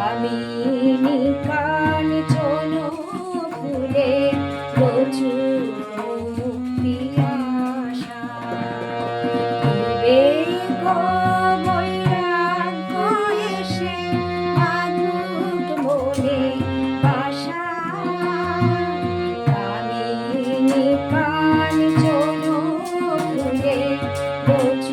আমি নিকান জন ফুলে প্রচুর পিয়াসা বৈরাগ্য এসে আগুট মনে বাসা আমি নিকান জন ফুলে প্রচুর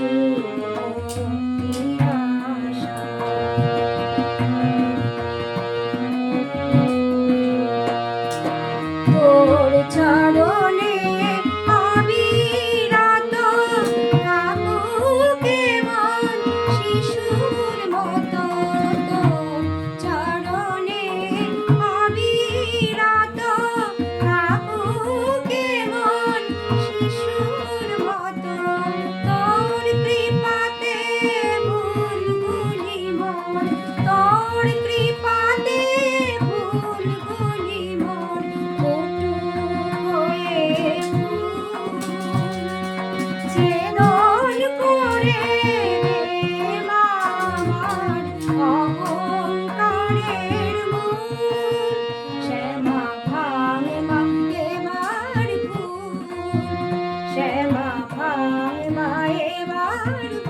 Lord.